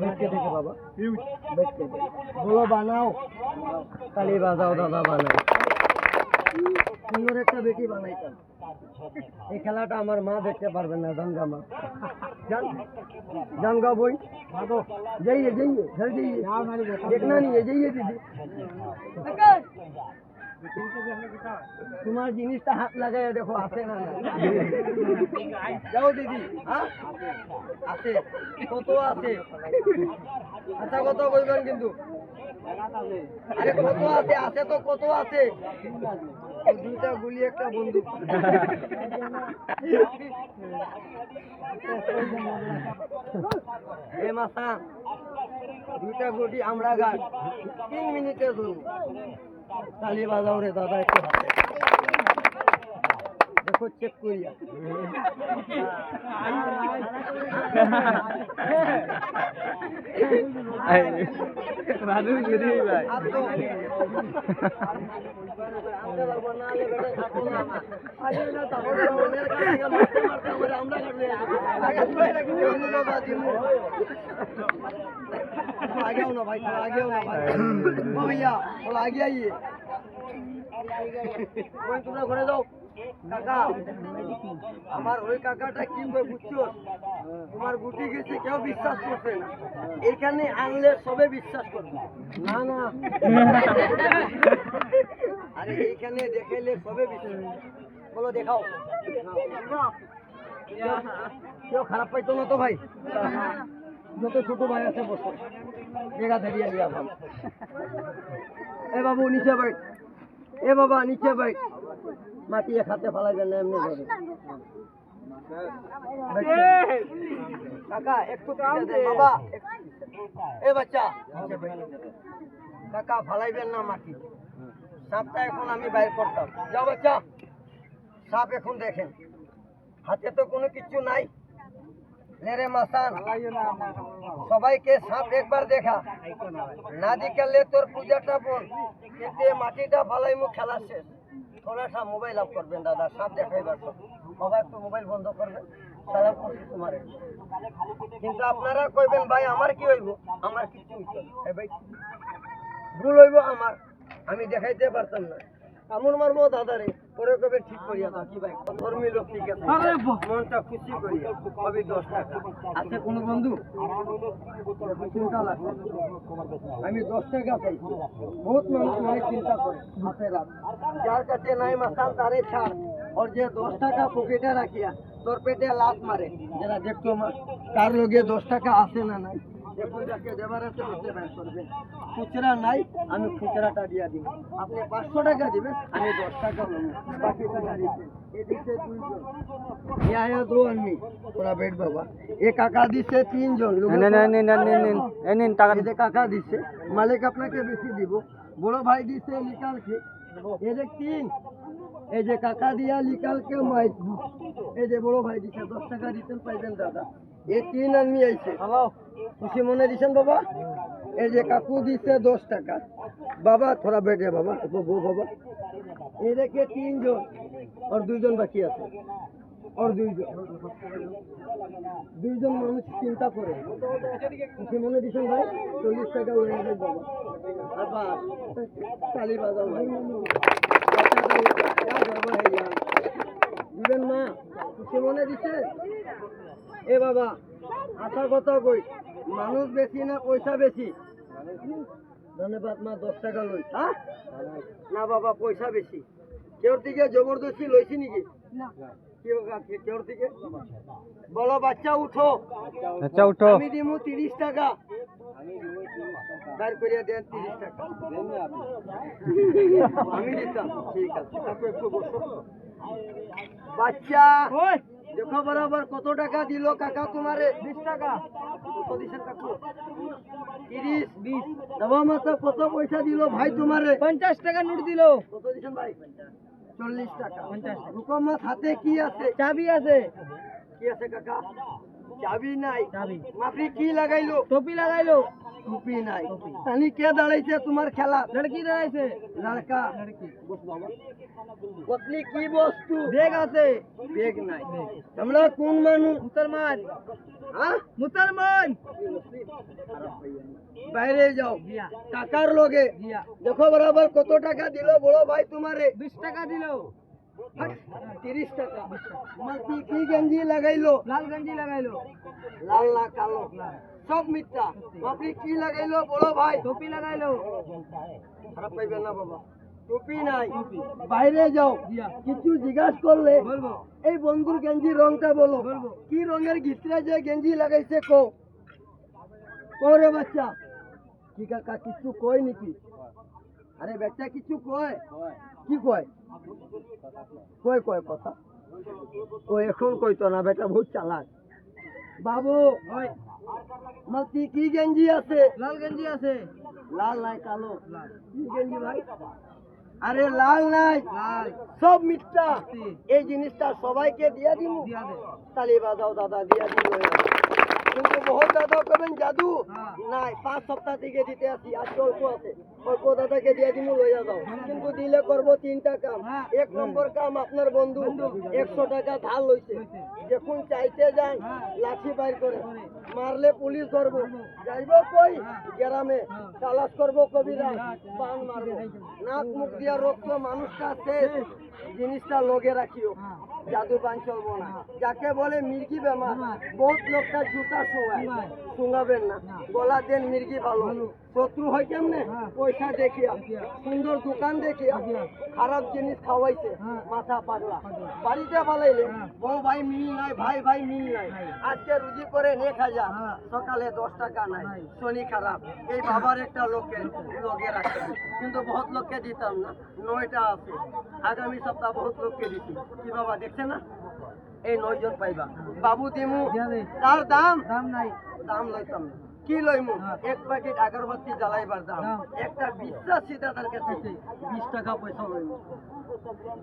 বেচকে দেখে বাবা বেচকে দেখে বলো বানাও তালি বাজাও দাদা বানাও সুন্দর একটা বেটি বানাইতাম এই খেলাটা আমার মা দেখতে পারবে না জানগা মা जान जान गा बोई जाइए जाइए घर जाइए देखना नहीं है जाइए दीदी তোমার জিনিসটা হাত লাগাই দেখো, আছে না যাও দিদি হ্যাঁ? আছে, কত আছে? আচ্ছা কত কইবেন কিন্তু? কত আছে আছে তো কত আছে? ও দুইটা গুলি একটা বন্দুক। এ মাসা, দুইটা গুটি আমরা গাছ। তিন মিনিটে জন্য। তালি বাজাও রে দাদা একটু হাতে দেখো চেক করিয়া ভাই আমার। आगे आओ ना भाई थोड़ा आगे आओ ना भाई ओ भैया थोड़ा आगे आइए ওই তোমরা ঘরে যাও কাকা আমার ওই কাকাটা কি কই বুঝছো তোমার গুটি গেছে কেউ বিশ্বাস করছে না এখানে আনলে সবে বিশ্বাস করবে না না আরে এইখানে দেখাইলে সবে বিশ্বাস বলো দেখাও কেউ- কেউ খারাপ পাইতো না তো ভাই যত ছোট ভাই আছে বসো জায়গা ধরিয়ে লিয়া ভাব এ বাবু, নিচে বাইট এ বাবা, নিচে বাইট মাটি এক হাতে ফালাইবেন না, এমনি ধরে কাকা, একটু বাবা, এ বাচ্চা। কাকা, ফালাইবেন না মাটি। সাপটা এখন আমি বাইর করতাম। যাও বাচ্চা। সাপ এখন দেখেন। হাতে তো কোনো কিছু নাই। লেরে মাসান, সবাইকে সাপ একবার দেখা। না দেখালে তোর পূজাটা বল এ মাটিটা ফালাই মুখ খেলা শেষ। থোড়া সা মোবাইল অফ করবেন দাদা, সাপ দেখাইবার সব সবাই একটু মোবাইল বন্ধ করবেন সালাম করছি তোমার। কিন্তু আপনারা কইবেন, ভাই, আমার কি হইব? আমার কিছু ভাই, ভুল হইব আমার। আমি দেখাইতে পারতাম না। এমন মারবো দাদা রে পরে কবে ঠিক করিয়া দাও কি ভাই? ধর্মী লোক ঠিক আছে। মনটা খুশি করিয়া কবে দশ টাকা আছে কোনো বন্ধু? চিন্তা লাগছে আমি দশ টাকা পাই বহুত মানুষ মানে চিন্তা করে হাতে রাখ যার কাছে নাই মাসাল তারে ছাড়। ওর যে দশ টাকা পকেটে রাখিয়া তোর পেটে লাত মারে। যারা দেখতো তার লগে দশ টাকা আসে না নাই? খুচরা নাই আমি খুচরাটা দিয়া দিব। আপনি পাঁচশো টাকা দিবেন আমি দশ টাকা নেব। বাকি টাকা দিচ্ছে। কাকা দিচ্ছে মালিক আপনাকে বেশি দিব। বড় ভাই দিচ্ছে লিকালকে। এই যে তিন। এই যে কাকা দিয়া লিকালকে মাইক এই যে বড় ভাই দিচ্ছে দশ টাকা দিচ্ছেন পাইবেন দাদা। এই তিন আনমি আইছে। খুশি মনে দিচ্ছেন বাবা? এই যে কাকু দিচ্ছে দশ টাকা। বাবা থোড়া বেটে বাবা বউ বাবা। দেখে তিনজন আর দুইজন বাকি আছে। আর দুইজন। দুইজন মানুষ চিন্তা করে। খুশি মনে দিচ্ছেন ভাই? চল্লিশ টাকা বাবা। আর বাস তালি বাজাও ভাই বাচ্চা তালি, যা বাবা হে যা। দিবেন মা খুশি মনে দিচ্ছে এ বাবা আশা কথা কই মানুষ বেশি না পয়সা বেশি? ধন্যবাদ মা দশ টাকা লই। হ্যাঁ? না বাবা পয়সা বেশি। কেউর থেকে জবরদস্তি লইছি নাকি? কেউ কে- কেউর থেকে বলো বাচ্চা উঠো। আচ্ছা উঠো। আমি দিমু তিরিশ টাকা। বের করিয়া দেন তিরিশ টাকা। আমি দিতাম ঠিক আছে। কাকু একটু বসো। বাচ্চা। দেখো বরাবর কত টাকা দিল কাকা তোমারে? বিশ টাকা। কত দিছেন কাকু। তিরিশ বিশ। দেওয়া মাত্র কত পয়সা দিল ভাই তোমারে? পঞ্চাশ টাকা নোট দিল। কত ভাই? চল্লিশ টাকা। পঞ্চাশ। হুকমাত হাতে কি আছে? চাবি আছে। কি আছে কাকা? চাবি নাই চাবি মাফি কি লাগাইলো টপি লাগাইলো টুপি নাই তানি কে দাঁড়াইছে তোমার খেলা লড়কি দাঁড়াইছে লড়কা লড়কি পত্নী কি বস্তু বেগ আছে বেগ নাই তোমরা কোন মানুষ মুসলমান হ্যাঁ মুসলমান বাইরে যাও জিয়া টাকার লগে জিয়া দেখো বরাবর কত টাকা দিল বড় ভাই তোমারে বিশ টাকা দিল তিরিশ টাকা। মাটি কি গেঞ্জি লাগাইলো? লাল গঞ্জি লাগাইলো। লাল না কালো? সব মিথ্যা। আপনি কি লাগাইলো? ভাই। টুপি লাগাইলো। খারাপ পাইবেন না বাবা। টুপি নাই। বাইরে যাও। কিছু জিজ্ঞাসা করলে এই বন্ধুর গেঞ্জি রংটা বলো। কি রঙের ভিতরে যে গেঞ্জি লাগাইছে কো কোরে বাচ্চা। কি কাকা কিছু কয় নাকি? আরে বাচ্চা কিছু কয়? কি কয়? কয় কয় কথা? ও এখন কইতো না বেটা বহুত চালাক। বাবু মাতি কি গেঞ্জি আছে? লাল গেঞ্জি আছে। লাল নাই কালো। লাল। কি গেঞ্জি ভাই? আরে লাল নাই। সব মিথ্যা। এই জিনিসটা সবাইকে দিয়া দিমু। দিয়া দে। তালি বাজাও দাদা দিয়া দিল কিন্তু দাদা জাদু? হ্যাঁ। নাই পাঁচ সপ্তাহ থেকে দিতে আসি আজকে অল্প আছে। অল্প দাদাকে দিয়ে দিমু লইয়া যাও। কিন্তু দিলে করব তিনটা কাম। হ্যাঁ। এক নম্বর কাম আপনার বন্ধু একশো টাকা ধার লইছে। লইছে। যখন চাইতে যান হ্যাঁ। লাঠি বাইর করে। করে। মারলে পুলিশ ধরবো। যাইব কই? গ্রামে। তালাশ করব কবিরা পান মারবো। নাক মুখ দিয়া রক্ত মানুষটা শেষ জিনিসটা লোকে রাখিও। হ্যাঁ। জাদু পান চলবো না। যাকে বলে মির্গি বেমার বহুত লোকটা জুতা শোয়ায়। শুঙাবেন না। গলা দেন মির্গি ভালো। শত্রু হয় কেমনে হ্যাঁ। পয়সা দেখিয়া। সুন্দর দোকান দেখিয়া দেখিয়া। খারাপ জিনিস খাওয়াইছে হ্যাঁ। মাথা পাগলা। বাড়িতে পালাইলে হ্যাঁ। বউ ভাই মিল নাই ভাই ভাই মিল নাই। আজকে রুজি করে এক হাজার। সকালে দশ টাকা নাই। শনি খারাপ এই বাবার একটা লোককে লগে রাখে কিন্তু বহুত লোককে দিতাম না নয়টা আছে আগামী সপ্তাহ বহুত লোককে দিছি কি বাবা দেখছে না এই নয়জন পাইবা বাবু দিমু তার দাম দাম নাই দাম লইতাম না। কি লইমু? হ্যাঁ। এক প্যাকেট আগরবাতি জ্বালাইবার দাম। একটা বিশ্বাসী দাদার কাছে। বিশ টাকা পয়সা লইমু।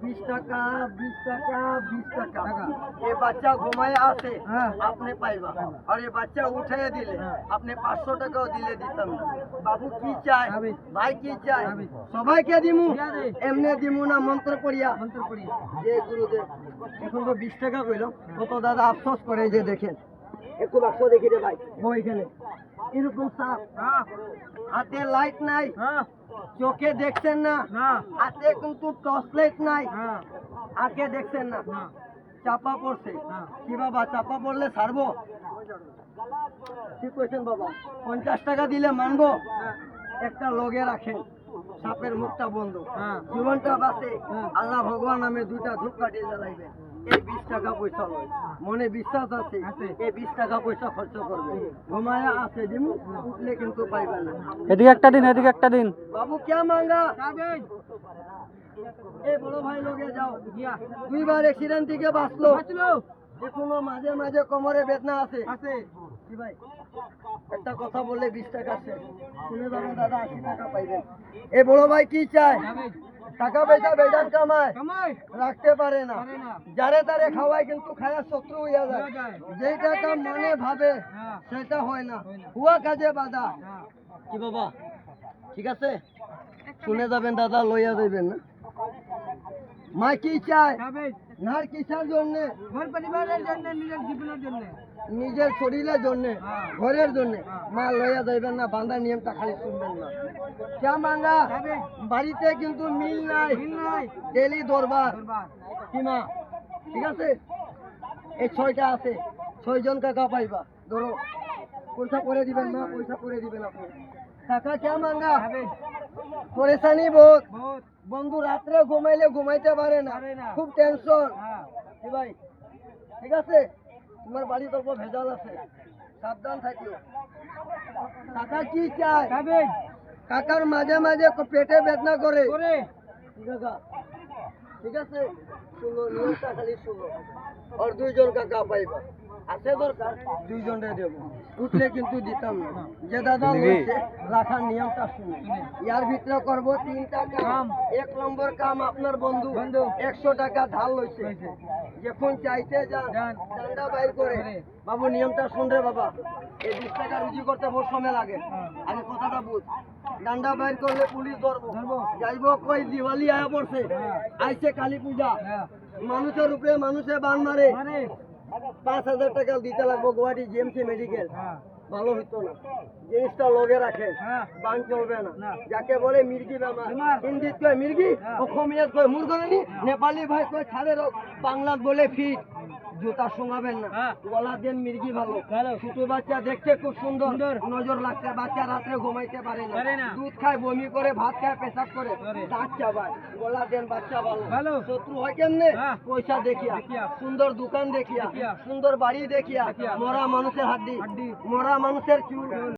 বিশ টাকা বিশ টাকা বিশ টাকা। এ বাচ্চা ঘুমায় আসে হ্যাঁ। আপনি পাইবা। আর এ বাচ্চা উঠে দিলে হ্যাঁ। আপনি পাঁচশো টাকাও দিলে দিতাম না। বাবু কি চায় যাবে। ভাই কি চায় যাবে। সবাইকে দিমু। এমনি দিমু না মন্ত্র পড়িয়া? মন্ত্র পড়ি যে গুরুদেব। এখন তো বিশ টাকা কইল। কত দাদা আফসোস করে যে দেখেন। একটু বাক্স দেখি রে ভাই। এখানে। এরকম সাপ। হাতে লাইট নাই। চোখে দেখছেন না। হাতে কিন্তু টর্চ লাইট নাই। আঁকে দেখছেন না। চাপা পড়ছে। কি বাবা, চাপা পড়লে ছাড়বো? ঠিক কইছেন বাবা। পঞ্চাশ টাকা দিলে মানবো? একটা লগে রাখেন। সাপের মুখটা বন্ধ। জীবনটা বাঁচে। আল্লাহ ভগবান নামে দুইটা ধূপকাঠি জ্বালাইবে এই বিশ টাকা পয়সা লয়। মনে বিশ্বাস আছে। এই বিশ টাকা পয়সা খরচ করবে। ঘুমায়া আছে দিমু উঠলে কিন্তু পাইবে না। এদিকে একটা দিন এদিকে একটা দিন। বাবু কে মাঙ্গা? এই বড় ভাই লগে যাও। দুইবার অ্যাক্সিডেন্ট থেকে বাঁচলো। এখনও মাঝে মাঝে কোমরে বেদনা আছে। আছে কি ভাই? একটা কথা বললে বিশ টাকা শেষ। শুনে যাবেন দাদা আশি টাকা পাইবেন। এ বড় ভাই কি চায়? টাকা পয়সা বেজান কামায় রাখতে পারে না। যারে তারে খাওয়ায় কিন্তু খায়া শত্রু হইয়া যায়। যেই টাকা মনে ভাবে হ্যাঁ। সেটা হয় না। হয় কাজে বাধা। হ্যাঁ। কি বাবা? ঠিক আছে? শুনে যাবেন দাদা লইয়া যাইবেন না? মা কি চায় নার কিসার জন্য। ঘর পরিবারের জন্য নিজের জীবনের জন্য। নিজের শরীরের জন্য। ঘরের জন্য। মা লইয়া যাইবেন না বান্ধা নিয়মটা খালি শুনবেন না। কে মাঙ্গা বাড়িতে কিন্তু মিল নাই। ডেলি দরবার। দরবার। কি মা? ঠিক আছে? এই ছয়টা আছে। ছয়জন কাকা পাইবা ধরো পয়সা করে দিবেন না পয়সা করে দিবেন আপনি। কাকা কে মাঙ্গা পরেশানি বহুত বহুত বন্ধু রাত্রে ঘুমাইলে ঘুমাইতে পারে না। খুব টেনশন হ্যাঁ। ভাই? ঠিক আছে? তোমার বাড়িতে অল্প ভেজাল আছে। সাবধান থাকিও। কাকা কি চায়? কাকার মাঝে মাঝে পেটে বেদনা করে। কাকা ঠিক আছে? শুনো নিয়মটা খালি শুনো। আর দুইজন কাকা পাইবা। আছে দরকার? দুইজনে দেব। উঠলে কিন্তু দিতাম না। যে দাদা বলছে রাখার নিয়মটা শুনে। ইয়ার ভিতরে করব তিনটা কাম। এক নম্বর কাম আপনার বন্ধু। একশো টাকা ধার লইছে। যখন চাইতে যান ডান্ডা বাইর করে। বাবু নিয়মটা শুন রে বাবা। এই বিশ টাকা রুজি করতে বহু সময় লাগে। আগে কথাটা বুঝ। ডান্ডা বাইর করলে পুলিশ ধরবো। যাইব কই দিওয়ালি আয়া পড়ছে। আইছে কালী পূজা। মানুষের উপরে মানুষে বান মারে। পাঁচ হাজার টাকা দিতে লাগবো গুয়াহাটি জিএমসি মেডিকেল ভালো হইতো না। জিনিসটা লগে রাখে। বান চলবে না। যাকে বলে মির্গি বেমার। হিন্দিত কয় মির্গি? অসমীয়াত কয় মুরগনি নেপালি ভাই কয় ছাড়ে বাংলাত বলে ফিট। জুতা শোঙাবেন না। গলা দেন মির্গি ভালো। ছোট বাচ্চা দেখতে খুব সুন্দর। নজর লাগছে বাচ্চা রাত্রে ঘুমাইতে পারে না। দুধ খায় বমি করে ভাত খায় পেশাব করে। দাঁত চাবায় গলা দেন বাচ্চা ভালো। শত্রু হয় কেমনে? পয়সা দেখিয়া। সুন্দর দোকান দেখিয়া। সুন্দর বাড়ি দেখিয়া। মরা মানুষের হাড্ডি। মরা মানুষের চুল।